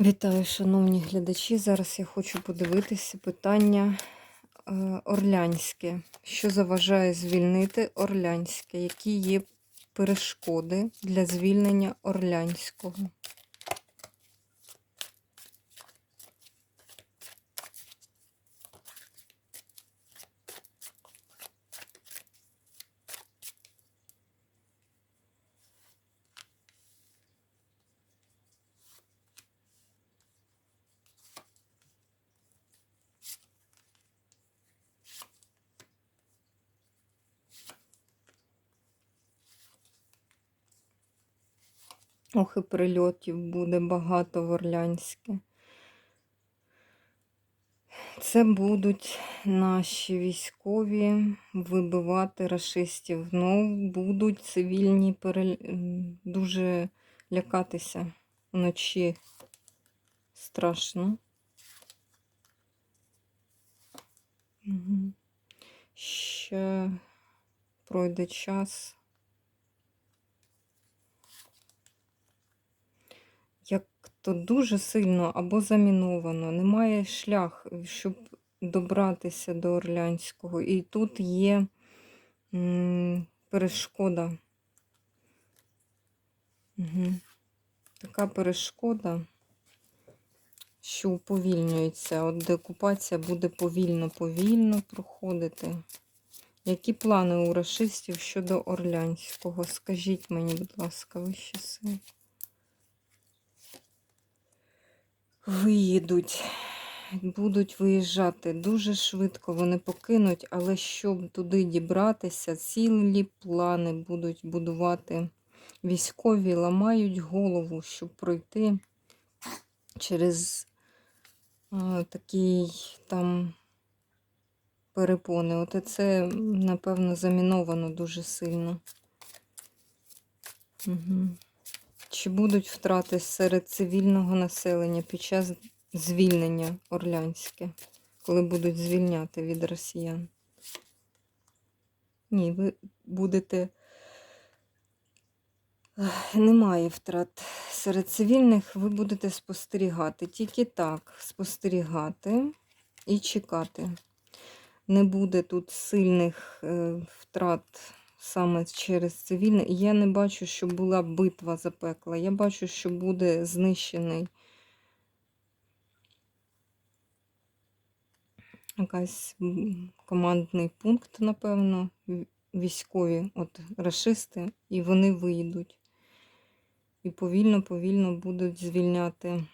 Вітаю, шановні глядачі. Зараз я хочу подивитися питання е, Орлянське. Що заважає звільнити Орлянське? Які є перешкоди для звільнення Орлянського? Ох, і прильотів буде багато в Орлянське. Це будуть наші військові вибивати рашистів. Ну, будуть цивільні перел... м, дуже лякатися вночі. Страшно. Ще пройде час. То дуже сильно або заміновано, немає шлях, щоб добратися до Орлянського. І тут є м, перешкода. Угу. Така перешкода, що уповільнюється. От деокупація буде повільно-повільно проходити. Які плани у рашистів щодо Орлянського? Скажіть мені, будь ласка, вищі сили. Виїдуть, будуть виїжджати дуже швидко. Вони покинуть, але щоб туди дібратися, цілі плани будуть будувати. Військові ламають голову, щоб пройти через а, такий там перепони. От це, напевно, заміновано дуже сильно. Угу. Чи будуть втрати серед цивільного населення під час звільнення Орлянське, коли будуть звільняти від росіян? Ні, ви будете. Немає втрат серед цивільних, ви будете спостерігати. Тільки так спостерігати і чекати. Не буде тут сильних е, втрат саме через цивільне. І я не бачу, що була битва запекла. Я бачу, що буде знищений якась командний пункт, напевно, військові, от рашисти, і вони виїдуть. І повільно-повільно будуть звільняти.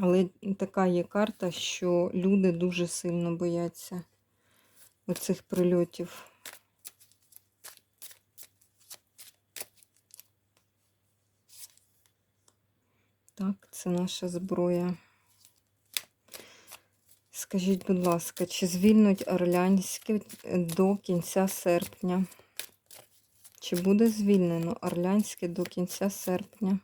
Але така є карта, що люди дуже сильно бояться оцих прильотів. Так, це наша зброя. Скажіть, будь ласка, чи звільнуть Орлянське до кінця серпня? Чи буде звільнено Орлянське до кінця серпня?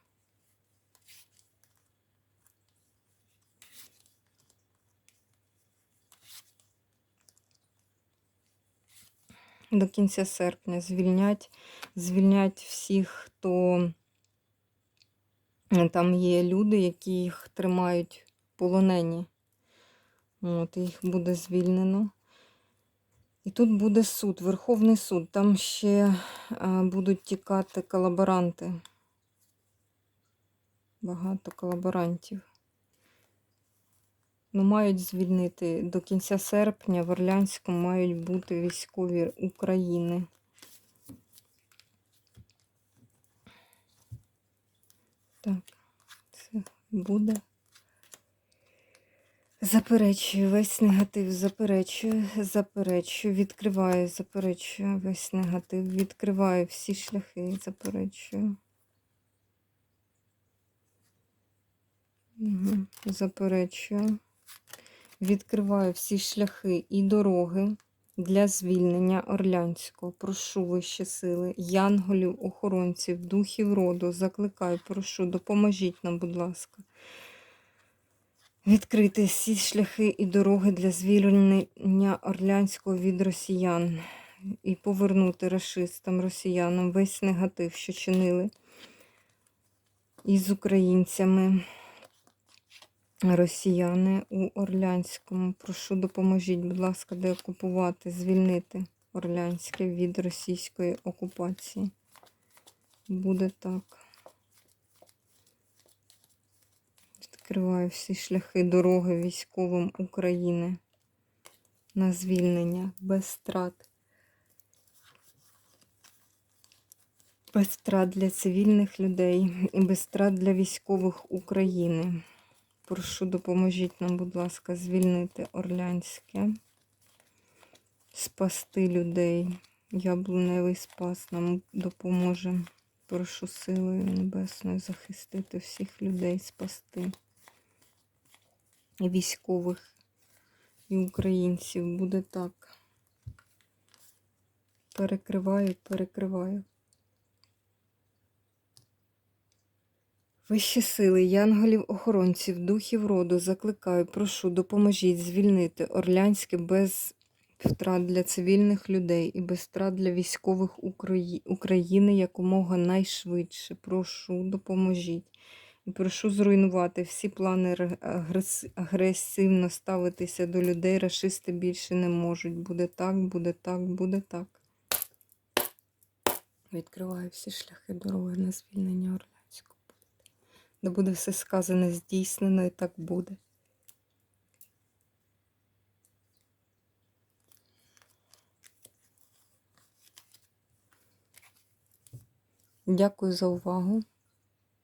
До кінця серпня звільнять, звільнять всіх, хто там є люди, які їх тримають полонені. От, їх буде звільнено. І тут буде суд, Верховний суд. Там ще а, будуть тікати колаборанти. Багато колаборантів. Ну, мають звільнити до кінця серпня в Орлянську мають бути військові України. Так, це буде. Заперечую весь негатив, заперечую, заперечую, відкриваю, заперечую весь негатив, відкриваю всі шляхи, заперечую. Угу. Заперечую. Відкриваю всі шляхи і дороги для звільнення Орлянського. Прошу вищі сили, янголів, охоронців, духів роду, закликаю, прошу, допоможіть нам, будь ласка. Відкрити всі шляхи і дороги для звільнення Орлянського від росіян і повернути расистам, росіянам весь негатив, що чинили із українцями. Росіяни у Орлянському. Прошу, допоможіть, будь ласка, деокупувати, звільнити Орлянське від російської окупації. Буде так. Відкриваю всі шляхи дороги військовим України на звільнення без страт. Без страт для цивільних людей і без страт для військових України. Прошу, допоможіть нам, будь ласка, звільнити Орлянське, спасти людей. Яблуневий спас нам допоможе. Прошу силою небесною захистити всіх людей, спасти. І військових і українців. Буде так. Перекриваю, перекриваю. Вищі сили, янголів, охоронців, духів роду, закликаю, прошу, допоможіть звільнити Орлянське без втрат для цивільних людей і без втрат для військових Украї- України якомога найшвидше. Прошу, допоможіть. І прошу зруйнувати всі плани агрес- агресивно ставитися до людей. Рашисти більше не можуть. Буде так, буде так, буде так. Відкриваю всі шляхи дороги на звільнення. Де буде все сказане здійснено і так буде. Дякую за увагу.